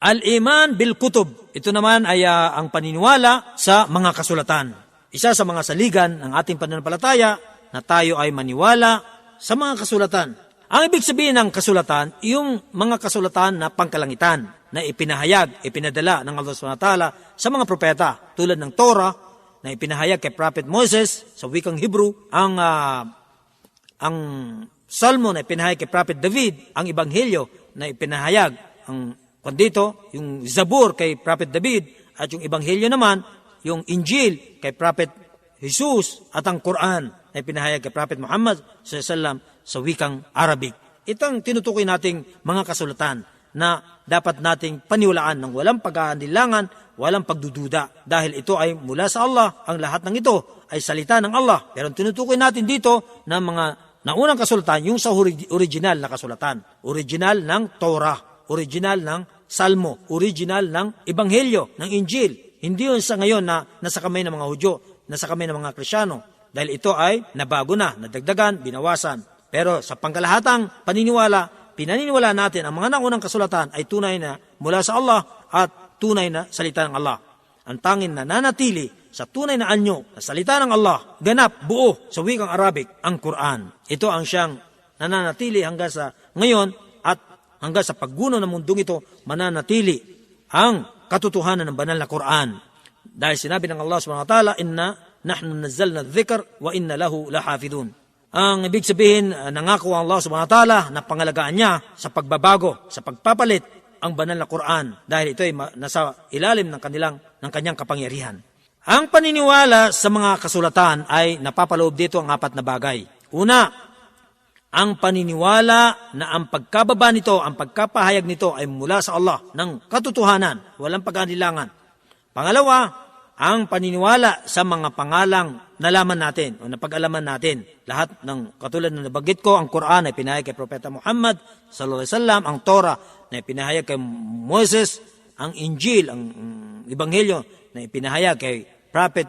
Al-iman bil kutub. Ito naman ay ah, ang paniniwala sa mga kasulatan. Isa sa mga saligan ng ating pananampalataya na tayo ay maniwala sa mga kasulatan. Ang ibig sabihin ng kasulatan, yung mga kasulatan na pangkalangitan na ipinahayag, ipinadala ng Allah SWT sa mga propeta tulad ng Torah na ipinahayag kay Prophet Moses sa wikang Hebrew, ang ah, ang Salmo na ipinahayag kay Prophet David, ang Ebanghelyo na ipinahayag, ang kandito, yung Zabur kay Prophet David, at yung Ebanghelyo naman, yung Injil kay Prophet Jesus, at ang Quran na ipinahayag kay Prophet Muhammad SAW sa wikang Arabic. Ito ang tinutukoy nating mga kasulatan na dapat nating paniwalaan ng walang pag-aanilangan, walang pagdududa. Dahil ito ay mula sa Allah, ang lahat ng ito ay salita ng Allah. Pero tinutukoy natin dito na mga naunang kasulatan, yung sa ori- original na kasulatan. Original ng Torah, original ng Salmo, original ng Ebanghelyo, ng Injil. Hindi yun sa ngayon na nasa kamay ng mga Hudyo, nasa kamay ng mga Krisyano. Dahil ito ay nabago na, nadagdagan, binawasan. Pero sa pangkalahatang paniniwala, pinaniniwala natin ang mga naunang kasulatan ay tunay na mula sa Allah at tunay na salita ng Allah. Ang tangin na nanatili sa tunay na anyo na salita ng Allah, ganap, buo sa wikang Arabic, ang Quran. Ito ang siyang nananatili hanggang sa ngayon hanggang sa pagguno ng mundong ito, mananatili ang katotohanan ng banal na Quran. Dahil sinabi ng Allah subhanahu wa ta'ala, Inna nahnu nazzalna dhikr wa inna lahu lahafidun. Ang ibig sabihin, uh, nangako ang Allah subhanahu wa ta'ala na pangalagaan niya sa pagbabago, sa pagpapalit ang banal na Quran dahil ito ay nasa ilalim ng kanilang ng kanyang kapangyarihan. Ang paniniwala sa mga kasulatan ay napapaloob dito ang apat na bagay. Una, ang paniniwala na ang pagkababa nito, ang pagkapahayag nito ay mula sa Allah ng katotohanan, walang pag-anilangan. Pangalawa, ang paniniwala sa mga pangalang nalaman natin o napag-alaman natin. Lahat ng katulad na nabanggit ko, ang Quran ay pinahayag kay Propeta Muhammad sallallahu alaihi wasallam, ang Torah na ipinahayag kay Moses, ang Injil, ang Ebanghelyo na ipinahayag kay Prophet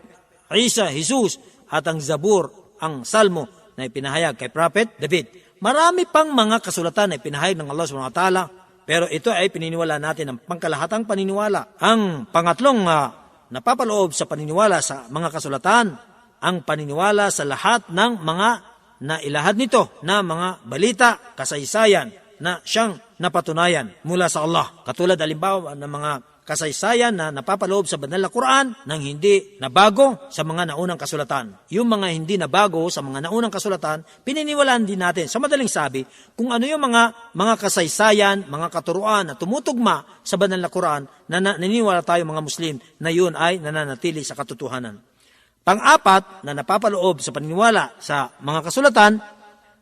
Isa, Jesus, at ang Zabur, ang Salmo na ipinahayag kay Prophet David. Marami pang mga kasulatan na ipinahayag ng Allah subhanahu wa ta'ala, pero ito ay pininiwala natin ang pangkalahatang paniniwala. Ang pangatlong ah, napapaloob sa paniniwala sa mga kasulatan, ang paniniwala sa lahat ng mga nailahad nito na mga balita, kasaysayan na siyang napatunayan mula sa Allah. Katulad halimbawa ng mga kasaysayan na napapaloob sa banal na Quran nang hindi nabago sa mga naunang kasulatan. Yung mga hindi nabago sa mga naunang kasulatan, pininiwalaan din natin sa madaling sabi kung ano yung mga mga kasaysayan, mga katuruan na tumutugma sa banal na Quran na na- naniniwala tayo mga Muslim na yun ay nananatili sa katotohanan. Pang-apat na napapaloob sa paniniwala sa mga kasulatan,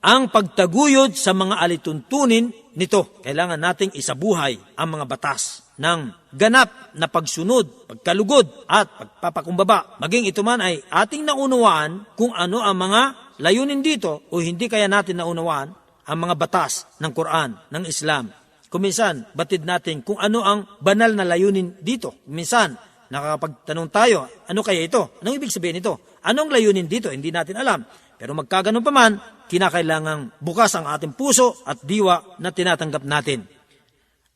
ang pagtaguyod sa mga alituntunin nito. Kailangan nating isabuhay ang mga batas ng ganap na pagsunod, pagkalugod at pagpapakumbaba. Maging ito man ay ating naunawaan kung ano ang mga layunin dito o hindi kaya natin naunawaan ang mga batas ng Quran, ng Islam. Kuminsan, batid natin kung ano ang banal na layunin dito. Kuminsan, nakakapagtanong tayo, ano kaya ito? Anong ibig sabihin ito? Anong layunin dito? Hindi natin alam. Pero magkaganon pa man, kinakailangang bukas ang ating puso at diwa na tinatanggap natin.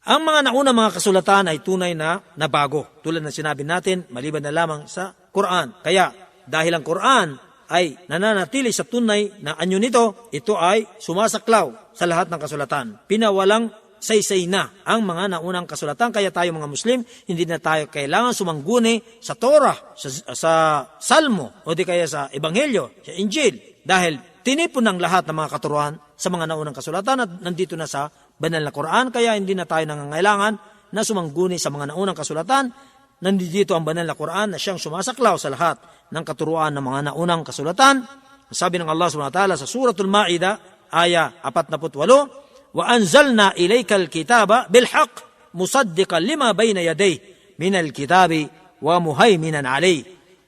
Ang mga nauna mga kasulatan ay tunay na nabago. Tulad ng sinabi natin, maliban na lamang sa Quran. Kaya dahil ang Quran ay nananatili sa tunay na anyo nito, ito ay sumasaklaw sa lahat ng kasulatan. Pinawalang saysay na ang mga naunang kasulatan. Kaya tayo mga Muslim, hindi na tayo kailangan sumangguni sa Torah, sa, sa Salmo, o di kaya sa Ebanghelyo, sa Injil. Dahil tinipon ng lahat ng mga katuruan sa mga naunang kasulatan at nandito na sa banal na Quran, kaya hindi na tayo nangangailangan na sumangguni sa mga naunang kasulatan. Nandito ang banal na Quran na siyang sumasaklaw sa lahat ng katuruan ng mga naunang kasulatan. Sabi ng Allah subhanahu wa ta'ala sa suratul Maida, aya 48, Wa anzalna ilaykal kitaba bilhaq musaddiqan lima bayna yaday minal kitabi wa muhaiminan alay.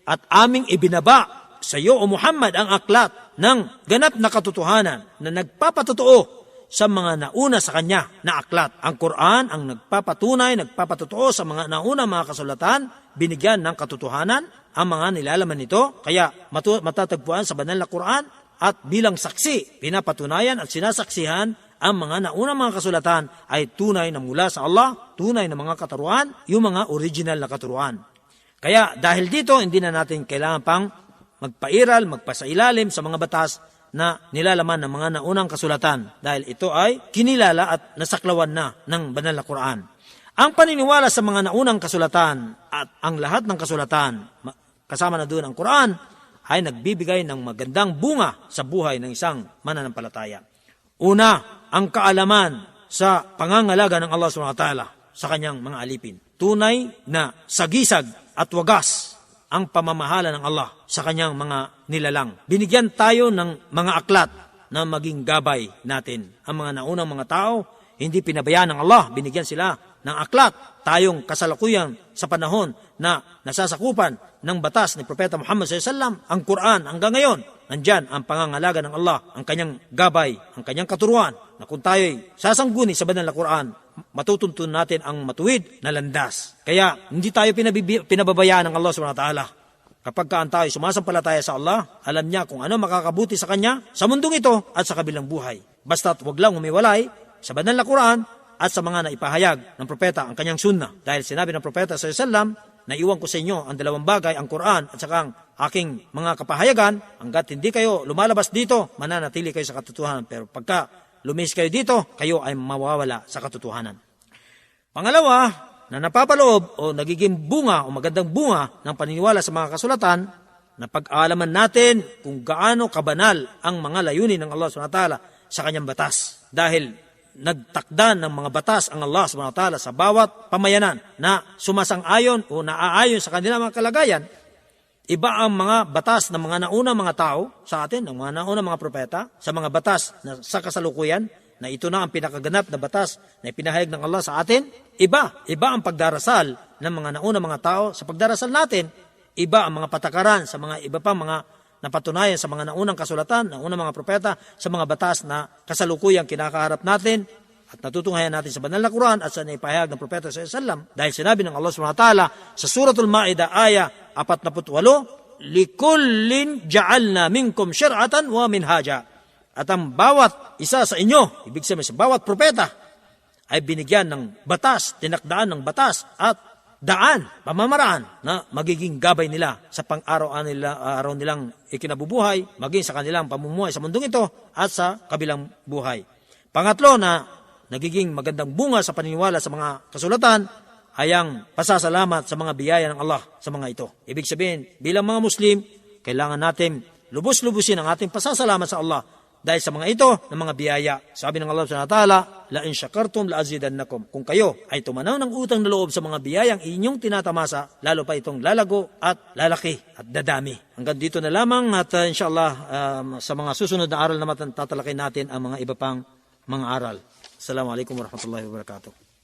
At aming ibinaba sa iyo o Muhammad ang aklat ng ganap na katotohanan na nagpapatotoo sa mga nauna sa kanya na aklat. Ang Quran ang nagpapatunay, nagpapatotoo sa mga nauna mga kasulatan, binigyan ng katotohanan ang mga nilalaman nito. Kaya matatagpuan sa banal na Quran at bilang saksi, pinapatunayan at sinasaksihan ang mga naunang mga kasulatan ay tunay na mula sa Allah, tunay na mga katuruan, yung mga original na katuruan. Kaya dahil dito, hindi na natin kailangan pang magpairal, magpasailalim sa mga batas na nilalaman ng mga naunang kasulatan dahil ito ay kinilala at nasaklawan na ng banal na Quran. Ang paniniwala sa mga naunang kasulatan at ang lahat ng kasulatan, ma- kasama na doon ang Quran, ay nagbibigay ng magandang bunga sa buhay ng isang mananampalataya. Una, ang kaalaman sa pangangalaga ng Allah subhanahu wa ta'ala sa kanyang mga alipin. Tunay na sagisag at wagas ang pamamahala ng Allah sa kanyang mga nilalang. Binigyan tayo ng mga aklat na maging gabay natin. Ang mga naunang mga tao, hindi pinabayaan ng Allah, binigyan sila ng aklat. Tayong kasalukuyan sa panahon na nasasakupan ng batas ni Propeta Muhammad SAW, ang Quran hanggang ngayon, nandyan ang pangangalaga ng Allah, ang kanyang gabay, ang kanyang katuruan, na kung tayo'y sasangguni sa banal na Quran, matutuntun natin ang matuwid na landas. Kaya hindi tayo pinabibi- pinababayaan ng Allah subhanahu wa ta'ala. Kapag kaan tayo sumasampalataya sa Allah, alam niya kung ano makakabuti sa kanya sa mundong ito at sa kabilang buhay. Basta't wag lang umiwalay sa banal na Quran at sa mga naipahayag ng propeta ang kanyang sunnah. Dahil sinabi ng propeta sa sallam, na iwan ko sa inyo ang dalawang bagay, ang Quran at saka ang aking mga kapahayagan, hanggat hindi kayo lumalabas dito, mananatili kayo sa katotohanan. Pero pagka lumis kayo dito, kayo ay mawawala sa katotohanan. Pangalawa, na napapaloob o nagiging bunga o magandang bunga ng paniniwala sa mga kasulatan, na pag-aalaman natin kung gaano kabanal ang mga layunin ng Allah SWT sa kanyang batas. Dahil nagtakda ng mga batas ang Allah SWT sa bawat pamayanan na sumasang-ayon o naaayon sa kanilang mga kalagayan, Iba ang mga batas ng mga nauna mga tao sa atin, ng mga nauna mga propeta, sa mga batas na sa kasalukuyan, na ito na ang pinakaganap na batas na ipinahayag ng Allah sa atin. Iba, iba ang pagdarasal ng mga nauna mga tao sa pagdarasal natin. Iba ang mga patakaran sa mga iba pang mga napatunayan sa mga naunang kasulatan, ng mga propeta, sa mga batas na kasalukuyang kinakaharap natin at natutunghayan natin sa banal na Quran at sa naipahayag ng propeta sa sallam dahil sinabi ng Allah subhanahu wa ta'ala sa suratul Ma'idah aya 48 likullin ja'alna minkum syar'atan wa minhaja. At ang bawat isa sa inyo ibig sabihin sa bawat propeta ay binigyan ng batas tinakdaan ng batas at daan, pamamaraan na magiging gabay nila sa pang-araw nila, araw nilang ikinabubuhay, maging sa kanilang pamumuhay sa mundong ito at sa kabilang buhay. Pangatlo na nagiging magandang bunga sa paniniwala sa mga kasulatan ay ang pasasalamat sa mga biyaya ng Allah sa mga ito. Ibig sabihin, bilang mga Muslim, kailangan natin lubos-lubusin ang ating pasasalamat sa Allah dahil sa mga ito ng mga biyaya. Sabi ng Allah subhanahu wa ta'ala, La in syakartum la azidannakum. Kung kayo ay tumanaw ng utang na loob sa mga biyayang inyong tinatamasa, lalo pa itong lalago at lalaki at dadami. Hanggang dito na lamang at uh, inshallah um, sa mga susunod na aral naman tatalakay natin ang mga iba pang mga aral. Assalamualaikum warahmatullahi wabarakatuh.